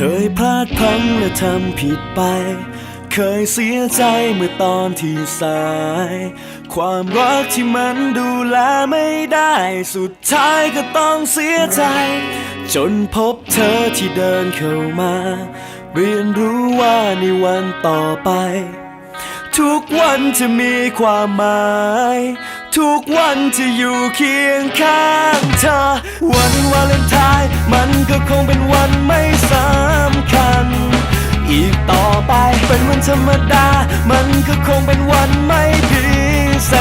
ดพลังและทำผิดไป เคยเสียใจเมื่อตอนที่สาย ความรักที่มันดูแลไม่ได้ สุดท้ายก็ต้องเสียใจ จนพบเธอที่เดินเข้ามา เรียนรู้ว่าในวันต่อไป ทุกวันจะมีความหมาย ทุกวันจะอยู่เคียงข้างเธอ วันวาเลนไทน์มันก็คงเป็นวันไม่สำคัญ อีกต่อไปเป็นวันธรรมดา มันก็คงเป็นวันไม่พิเศ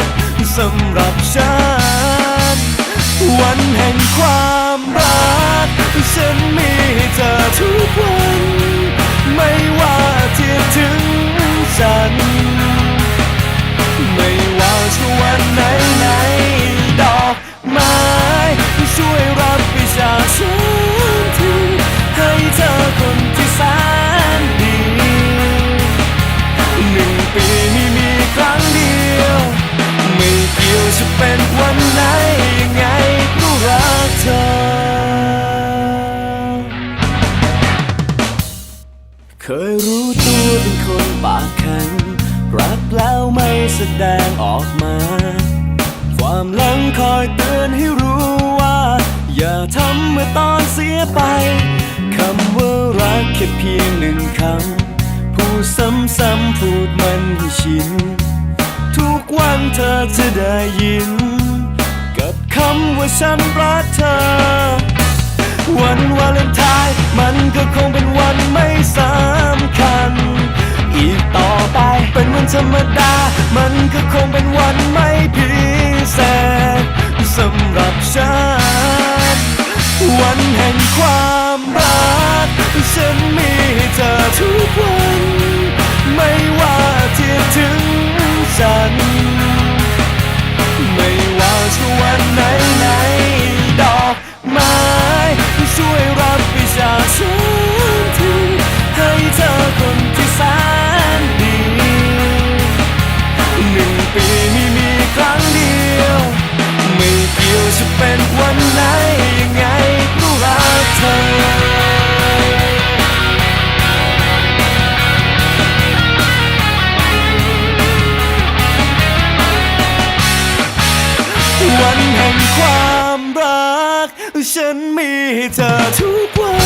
ษสำหรับฉัน วันแห่งความรัก ฉันมีให้เธอทุกวัน ไม่ว่าที่ถึงฉัน เป็นวันไหนยังไงก็รักเธอ เคยรู้ตัวเป็นคนปากแข็งรักแล้วไม่แสดงออกมา ความหลังคอยเตือนให้รู้ว่า อย่าทำเมื่อตอนเสียไปคำว่ารักแค่เพียงหนึ่งคำพูดซ้ำๆพูดมันให้ชินทุกวัน เธอจะได้ยิน กับคำว่าฉันรักเธอ วันวาเลนไทน์มันก็คงเป็นวันไม่สำคัญ อีกต่อไปเป็นวันธรรมดา มันก็คงเป็นวันไม่พิเศษสำหรับฉัน วันแห่งความรัก ฉันมีให้เธอทุกวัน ไม่ว่าที่ถึงฉัน จ ฉันมีเธอทุกวัน